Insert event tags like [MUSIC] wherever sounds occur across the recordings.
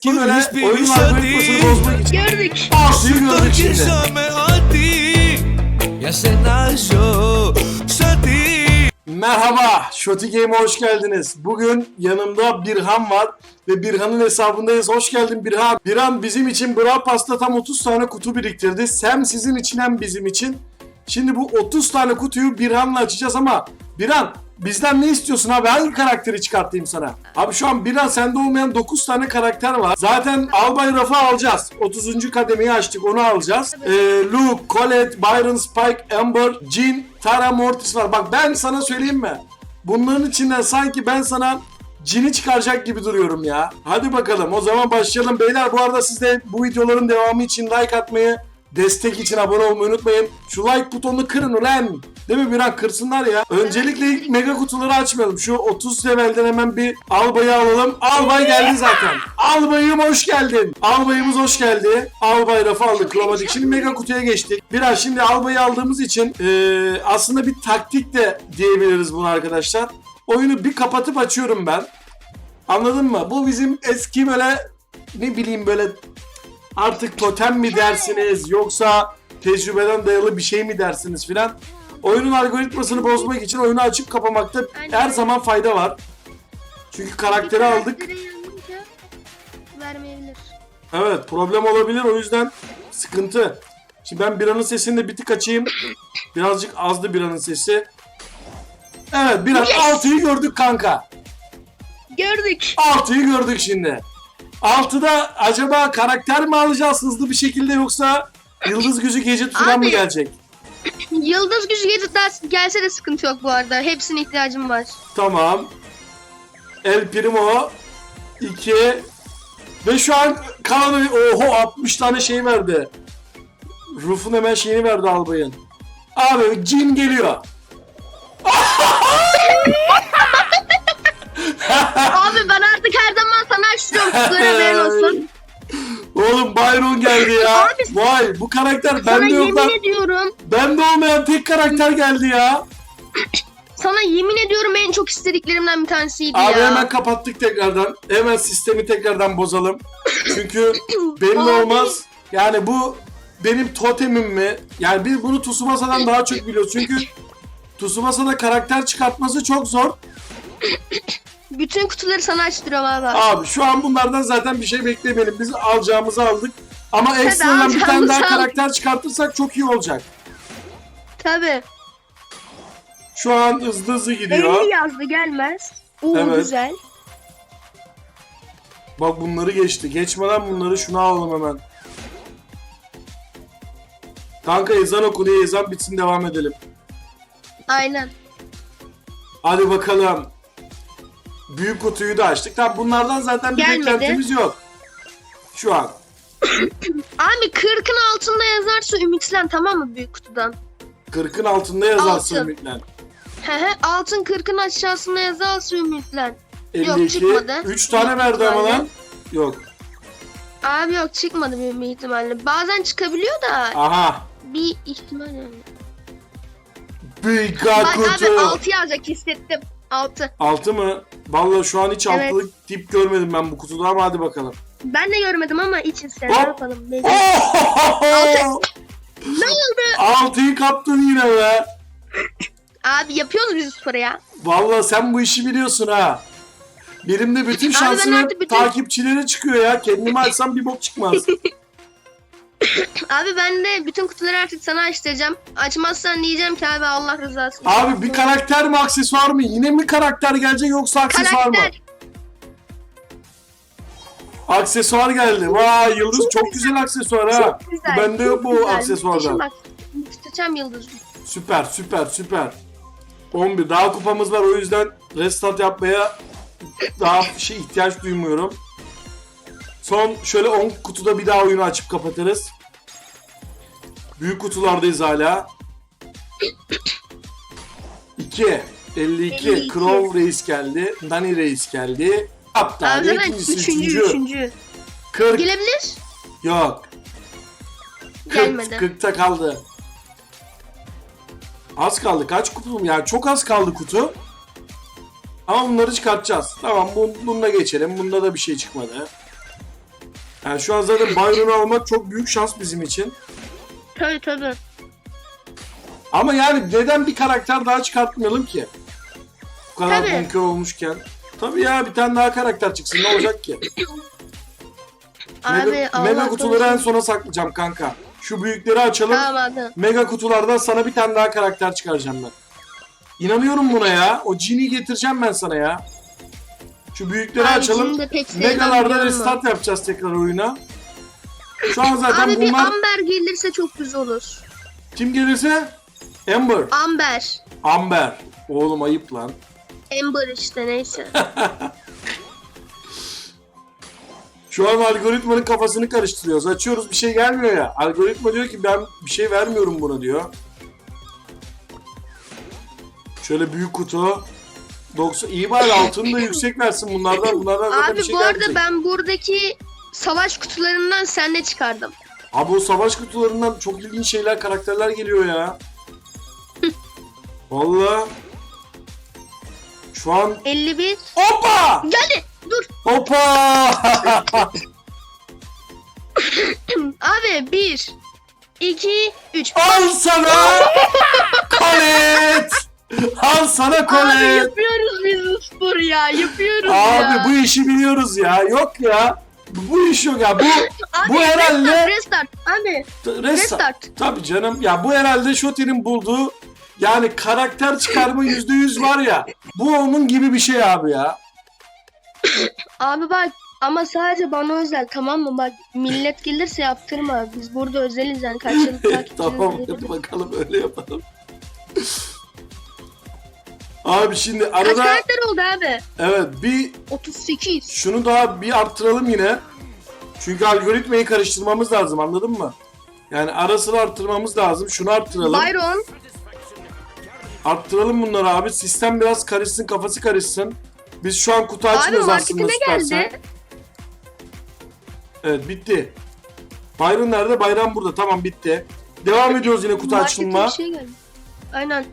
Kim öyle oyun algoritmasını? Gördük. Gördük şimdi. Merhaba, Shoti Game'e hoş geldiniz. Bugün yanımda Birhan var ve Birhan'ın hesabındayız. Hoş geldin Birhan. Birhan bizim için Bra Pasta tam 30 tane kutu biriktirdi. Sem sizin için hem bizim için. Şimdi bu 30 tane kutuyu Birhan'la açacağız ama Birhan bizden ne istiyorsun abi? Hangi karakteri çıkartayım sana? Abi şu an Birhan sende olmayan 9 tane karakter var. Zaten Albay Raf'ı alacağız. 30. kademeyi açtık onu alacağız. Ee, Luke, Colette, Byron, Spike, Amber, Jean, Tara, Mortis var. Bak ben sana söyleyeyim mi? Bunların içinden sanki ben sana cini çıkaracak gibi duruyorum ya. Hadi bakalım o zaman başlayalım. Beyler bu arada siz de bu videoların devamı için like atmayı, destek için abone olmayı unutmayın. Şu like butonunu kırın ulan. Değil mi Biran kırsınlar ya. Öncelikle ilk mega kutuları açmayalım. Şu 30 levelden hemen bir albayı alalım. Albay geldi zaten. Albayım hoş geldin. Albayımız hoş geldi. Albay rafı aldık. Kromatik. Şimdi mega kutuya geçtik. Biraz şimdi albayı aldığımız için eee, aslında bir taktik de diyebiliriz bunu arkadaşlar. Oyunu bir kapatıp açıyorum ben. Anladın mı? Bu bizim eski böyle ne bileyim böyle artık totem mi dersiniz yoksa tecrübeden dayalı bir şey mi dersiniz filan. Oyunun algoritmasını bozmak için oyunu açıp kapamakta her zaman fayda var. Çünkü karakteri aldık. Karakteri yanınca Vermeyebilir. Evet problem olabilir o yüzden sıkıntı. Şimdi ben Biran'ın sesini de bir tık açayım. Birazcık azdı Biran'ın sesi. Evet Biran Yes! 6'yı gördük kanka. Gördük. 6'yı gördük şimdi. 6'da acaba karakter mi alacağız hızlı bir şekilde yoksa yıldız gücü gece falan mı Abi. gelecek? Yıldız gücü gadget'lar gelse de sıkıntı yok bu arada. Hepsine ihtiyacım var. Tamam. El Primo 2 ve şu an Kaan'ı oho 60 tane şey verdi. Ruf'un hemen şeyini verdi albayın. Abi cin geliyor. [LAUGHS] Abi ben artık her zaman sana açıyorum kutuları haberin olsun. [LAUGHS] Oğlum Byron geldi ya. Abi- Vay bu karakter Sana bende yok lan. yemin ediyorum. Bende olmayan tek karakter geldi ya. Sana yemin ediyorum en çok istediklerimden bir tanesiydi Abi ya. hemen kapattık tekrardan. Hemen sistemi tekrardan bozalım. Çünkü [COUGHS] belli Abi. olmaz. Yani bu benim totemim mi? Yani biz bunu Tsubasa'dan daha çok biliyoruz. Çünkü Tsubasa'da karakter çıkartması çok zor. Bütün kutuları sana açtırıyorum abi. Abi şu an bunlardan zaten bir şey beklemeyelim. Biz alacağımızı aldık. Ama ekstradan bir tane alacağımızı daha aldık. karakter çıkartırsak çok iyi olacak. Tabi. Şu an hızlı hızlı gidiyor. 50 yazdı gelmez. Oo Evet. güzel. Bak bunları geçti. Geçmeden bunları şunu alalım hemen. Kanka ezan okunuyor. Ezan bitsin devam edelim. Aynen. Hadi bakalım. Büyük kutuyu da açtık. Tabi bunlardan zaten bir Gelmedi. beklentimiz yok. Şu an. [CLEARS THROAT] Abi 40'ın altında yazarsa ümitlen tamam mı büyük kutudan? 40'ın altında yazarsın Altın. ümitlen. He he altın 40'ın aşağısında yazarsa ümitlen. Yok, 52. çıkmadı. 3 tane Büyük verdi ama ihtimalle. lan. Yok. Abi yok çıkmadı büyük ihtimalle. Bazen çıkabiliyor da Aha. bir ihtimal yani. Büyük Bak kutu. abi 6 yazacak hissettim. 6. 6 mı? Vallahi şu an hiç Evet. altılık tip görmedim ben bu kutuda ama hadi bakalım. Ben de görmedim ama iç hisset. Ne yapalım? Ne oldu? Altıyı kaptın yine be. Abi yapıyoruz biz sporu ya. Vallahi sen bu işi biliyorsun ha. Benim de bütün şansım bütün- takipçilere çıkıyor ya. Kendimi açsam bir bok çıkmaz. [LAUGHS] [COUGHS] Abi ben de bütün kutuları artık sana açtıracağım. Açmazsan diyeceğim ki abi Allah rızası için. Abi bir karakter mi aksesuar mı? Yine mi karakter gelecek yoksa aksesuar mı? Karakter. Aksesuar geldi. Vay Yıldız çok güzel aksesuar ha. Çok güzel. Bende yok bu aksesuardan. Muhteşem Bak, muhteşem yıldız. Süper süper süper. 11 daha kupamız var o yüzden restart yapmaya daha şey ihtiyaç duymuyorum. Son şöyle 10 kutuda bir daha oyunu açıp kapatırız. Büyük kutulardayız hala. 2 52, 52. Crow Reis geldi. Dani Reis geldi. Hatta Abi ikincisi üçüncü, üçüncü. üçüncü. 40 Gelebilir. yok. 40, Gelmedi. 40'ta kaldı. Az kaldı. Kaç kutum? Yani çok az kaldı kutu. Ama bunları çıkartacağız. Tamam bun, bununla geçelim. Bunda da bir şey çıkmadı. Yani şu an zaten Byron'u almak çok büyük şans bizim için. Tabii tabii. Ama yani neden bir karakter daha çıkartmayalım ki? Bu kadar Tabii. bonkör olmuşken. Tabii ya bir tane daha karakter çıksın ne olacak ki? Abi mega, Allah mega kutuları en korusun. sona saklayacağım kanka. Şu büyükleri açalım. Tamam abi. Mega kutulardan sana bir tane daha karakter çıkaracağım ben. İnanıyorum buna ya. O Genie'yi getireceğim ben sana ya. Şu büyükleri Abi açalım. Pek sevmem Megalarda musun? restart yapacağız tekrar oyuna. Şu an zaten Abi bir bunlar Amber gelirse çok güzel olur. kim gelirse Amber. Amber. Amber. Oğlum ayıp lan. Amber işte neyse. [LAUGHS] Şu an algoritmanın kafasını karıştırıyoruz. Açıyoruz bir şey gelmiyor ya. Algoritma diyor ki ben bir şey vermiyorum buna diyor. Şöyle büyük kutu. 90 iyi bari altını da yüksek versin bunlardan. Bunlardan zaten Abi bir şey bu arada gelmeyecek. ben buradaki savaş kutularından sende çıkardım. Abi o savaş kutularından çok ilginç şeyler, karakterler geliyor ya. [LAUGHS] Vallahi. Şu an 51. Hoppa! Geldi. Dur. Hoppa! [LAUGHS] Abi 1 2 3. Al sana! [LAUGHS] Kolet! Al sana Abi kolet! Biz bu sporu ya. Yapıyoruz Abi ya. bu işi biliyoruz ya. Yok ya. Bu, iş yok ya. Bu [LAUGHS] Abi, bu herhalde- Restart, restart. Abi restart. Tabii canım. Ya bu herhalde Shoti'nin bulduğu yani karakter çıkarma [LAUGHS] yüzde yüz var ya. Bu onun gibi bir şey abi ya. Abi bak ama sadece bana özel tamam mı? Bak millet gelirse yaptırma. Biz burada özeliz yani kaç yıllık [LAUGHS] takipçiniz tamam hadi bakalım öyle yapalım. Abi şimdi Kaç arada karakter oldu abi? evet bir 38. şunu daha bir arttıralım yine. Çünkü algoritmayı karıştırmamız lazım anladın mı? Yani arasını arttırmamız lazım. Şunu arttıralım. Byron. Arttıralım bunları abi. Sistem biraz karışsın, kafası karışsın. Biz şu an kutu Abi açmıyoruz aslında marketine geldi. Evet bitti. Bayram nerede? Bayram burada. Tamam bitti. Devam ediyoruz yine kutu Markete açılma. bir şey geldi. Aynen.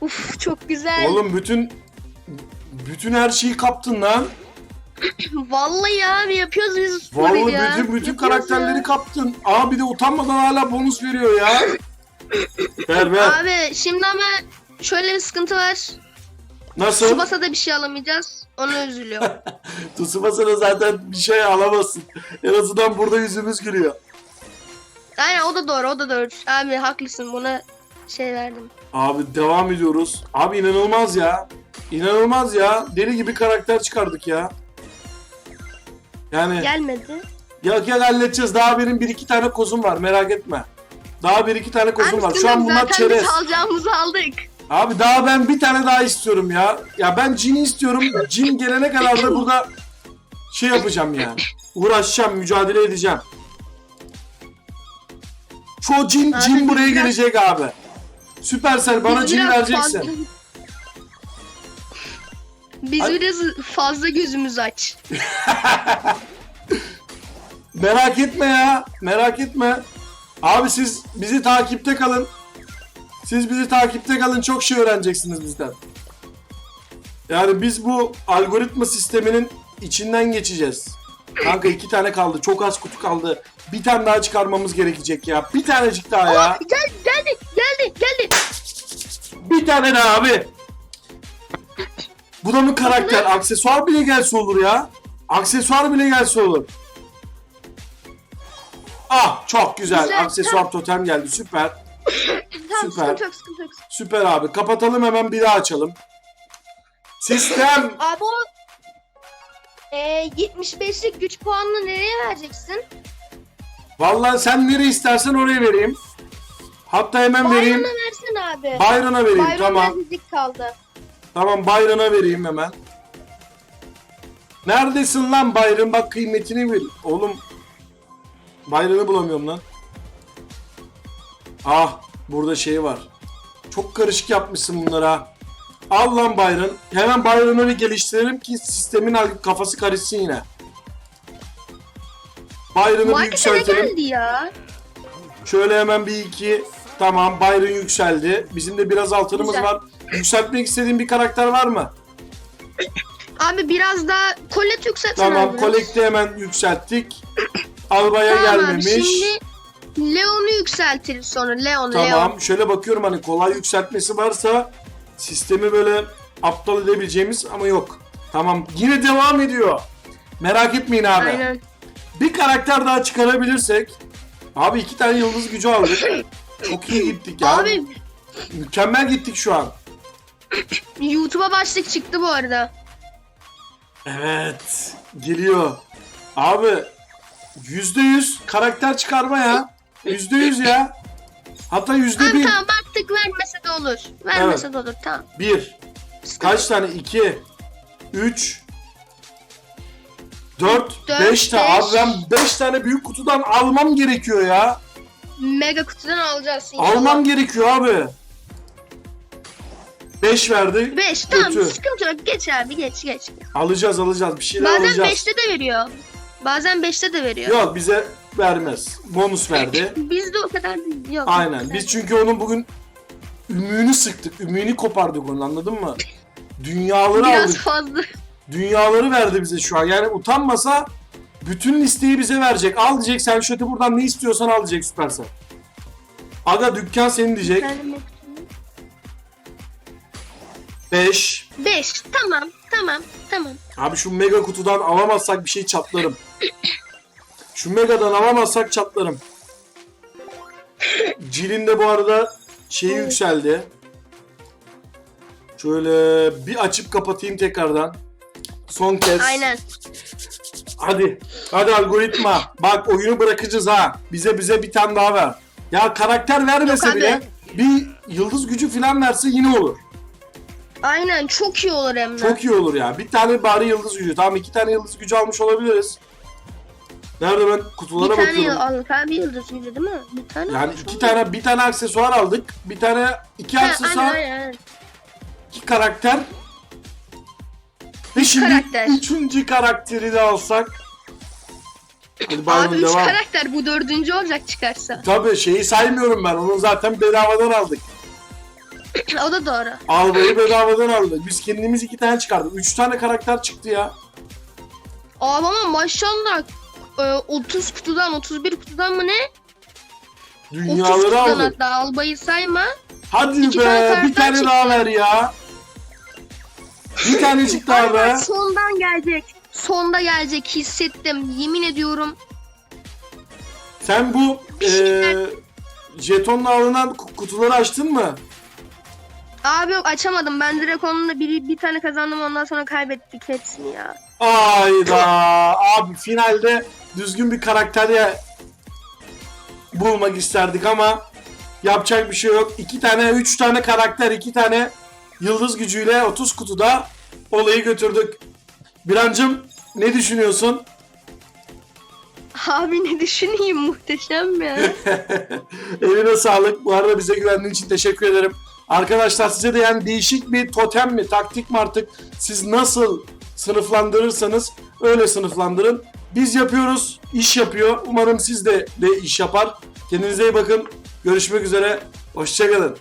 Uf çok güzel. Oğlum bütün bütün her şeyi kaptın lan. [CLEARS THROAT] Vallahi abi yapıyoruz biz bu Vallahi ya. bütün bütün Yapıyoruz karakterleri ya. kaptın. Aa bir de utanmadan hala bonus veriyor ya. [CLEARS THROAT] ver ver. Abi şimdi ama şöyle bir sıkıntı var. Nasıl? Tsubasa'da bir şey alamayacağız. Ona üzülüyor. [LAUGHS] Tsubasa'da zaten bir şey alamazsın. En azından burada yüzümüz gülüyor. Aynen o da doğru o da doğru. Abi haklısın buna şey verdim. Abi devam ediyoruz. Abi inanılmaz ya. İnanılmaz ya. Deli gibi karakter çıkardık ya. Yani Gelmedi. ya gel halledeceğiz. Daha benim bir iki tane kozum var merak etme. Daha bir iki tane kozum var. Şu an bunlar zaten çerez. biz alacağımızı aldık. Abi daha ben bir tane daha istiyorum ya. Ya ben Jin'i istiyorum. Jin gelene kadar da burada şey yapacağım yani. Uğraşacağım, mücadele edeceğim. Şu Jin, Abi Jin buraya gelecek abi. Süpersel bana Biz biraz vereceksin. fazla- Biz Ay- biraz fazla gözümüz aç. [LAUGHS] Merak etme ya. Merak etme. Abi siz bizi takipte kalın. Siz bizi takipte kalın. Çok şey öğreneceksiniz bizden. Yani biz bu algoritma sisteminin içinden geçeceğiz. Kanka iki tane kaldı. Çok az kutu kaldı. Bir tane daha çıkarmamız gerekecek ya. Bir tanecik daha ya. Gel, tane daha abi. Bu da mı karakter? Aksesuar bile gelse olur ya. Aksesuar bile gelse olur. Ah çok güzel. Güzel, Aksesuar totem geldi. Süper. Tamam, Süper. sıkıntı yok, sıkıntı yok. Süper abi. Kapatalım hemen bir daha açalım. Sistem. Abi o e, 75'lik güç puanını nereye vereceksin? Vallahi sen nereye istersen oraya vereyim. Hatta hemen vereyim. Bayram'a versin abi. Bayron'a vereyim. Bayram tamam. müzik kaldı. Tamam Bayron'a vereyim hemen. Neredesin lan Bayron? Bak kıymetini bil. Oğlum. Bayron'u bulamıyorum lan. Ah burada şey var. Çok karışık yapmışsın bunlara. Al lan Byron. Hemen Byron'u bir geliştirelim ki sistemin kafası karışsın yine. Byron'u bir yükseltelim. geldi ya? Şöyle hemen bir iki. Tamam Byron yükseldi. Bizim de biraz altınımız Güzel. var. Yükseltmek istediğin bir karakter var mı? Abi biraz daha kolet yükseltin Tamam abi. kolekti hemen yükselttik. Albaya Tamam abi, gelmemiş. Şimdi Leon'u yükseltiriz sonra. Leon, Leon. Tamam şöyle bakıyorum hani kolay yükseltmesi varsa sistemi böyle aptal edebileceğimiz ama yok. Tamam yine devam ediyor. Merak etmeyin abi. Aynen. Bir karakter daha çıkarabilirsek. Abi iki tane yıldız gücü aldık. Çok iyi gittik ya. Abi Mükemmel gittik şu an. YouTube'a başlık çıktı bu arada. Evet. Geliyor. Abi yüzde yüz karakter çıkarma ya. Yüzde yüz ya. Hatta yüzde Abi bir. tamam baktık vermese de olur. Vermese de olur tamam. Bir. Kaç tane? İki. Üç. Dört. Dört, beş tane. beş. Abi ben beş tane büyük kutudan almam gerekiyor ya. Mega kutudan alacağız inşallah. Almam gerekiyor abi. Beş verdi. 5 tamam Kötü. sıkıntı yok. Geç abi geç geç. Alacağız alacağız. Bir şeyler Bazen alacağız. 5'te de veriyor. Bazen 5'te de veriyor. Yok bize vermez. Bonus verdi. Bizde o kadar. Yok. Aynen. Biz çünkü onun bugün ümüğünü sıktık. Ümüğünü kopardık onun anladın mı? Dünyaları Biraz aldık. fazla. Dünyaları verdi bize şu an. Yani utanmasa bütün listeyi bize verecek. Al diyecek sen şöyle buradan ne istiyorsan al diyecek Süpersel. Aga dükkan senin diyecek. 5. 5 tamam tamam tamam. Abi şu mega kutudan alamazsak bir şey çatlarım. Şu megadan alamazsak çatlarım. Cilin de bu arada şeyi yükseldi. Şöyle bir açıp kapatayım tekrardan. Son kez. Aynen. Hadi. Hadi algoritma. Bak oyunu bırakacağız ha. Bize bize bir tane daha ver. Ya karakter vermese Yok abi. bile bir yıldız gücü falan verse yine olur. Aynen çok iyi olur hem de. Çok iyi olur ya. Bir tane bari yıldız gücü. Tamam iki tane yıldız gücü almış olabiliriz. Nerede ben kutulara bir tane bakıyorum. al abi yıldız gücü değil mi? Bir tane. Yani iki tane bir tane aksesuar aldık. Bir tane iki Ha, aksesuar, aynen, aynen. iki karakter. Ve şimdi karakter. üçüncü karakteri de alsak. Hadi Abi 3 devam. karakter bu dördüncü olacak çıkarsa. Tabii şeyi saymıyorum ben. Onu zaten bedavadan aldık. [CLEARS THROAT] o da doğru. Albayı bedavadan aldık. Biz kendimiz iki tane çıkardık. Üç tane karakter çıktı ya. Abi ama maşallah e, 30 kutudan 31 kutudan mı ne? 30 Dünyaları kutudan aldık. hatta albayı sayma. Hadi İki be tane bir karakter tane çıktı. daha ver ya. Bir tanecik daha be. Sondan gelecek. Sonda gelecek hissettim. Yemin ediyorum. Sen bu eee jetonla alınan ku- kutuları açtın mı? Abi yok açamadım. Ben direkt onunla bir, bir tane kazandım ondan sonra kaybettik hepsini ya. Ayda abi finalde düzgün bir karakter ya bulmak isterdik ama yapacak bir şey yok. İki tane, üç tane karakter, iki tane yıldız gücüyle 30 kutuda olayı götürdük. Birancım ne düşünüyorsun? Abi ne düşüneyim muhteşem ya. [LAUGHS] Eline sağlık. Bu arada bize güvendiğin için teşekkür ederim. Arkadaşlar size de yani değişik bir totem mi, taktik mi artık siz nasıl sınıflandırırsanız öyle sınıflandırın. Biz yapıyoruz, iş yapıyor. Umarım siz de de iş yapar. Kendinize iyi bakın. Görüşmek üzere. Hoşçakalın.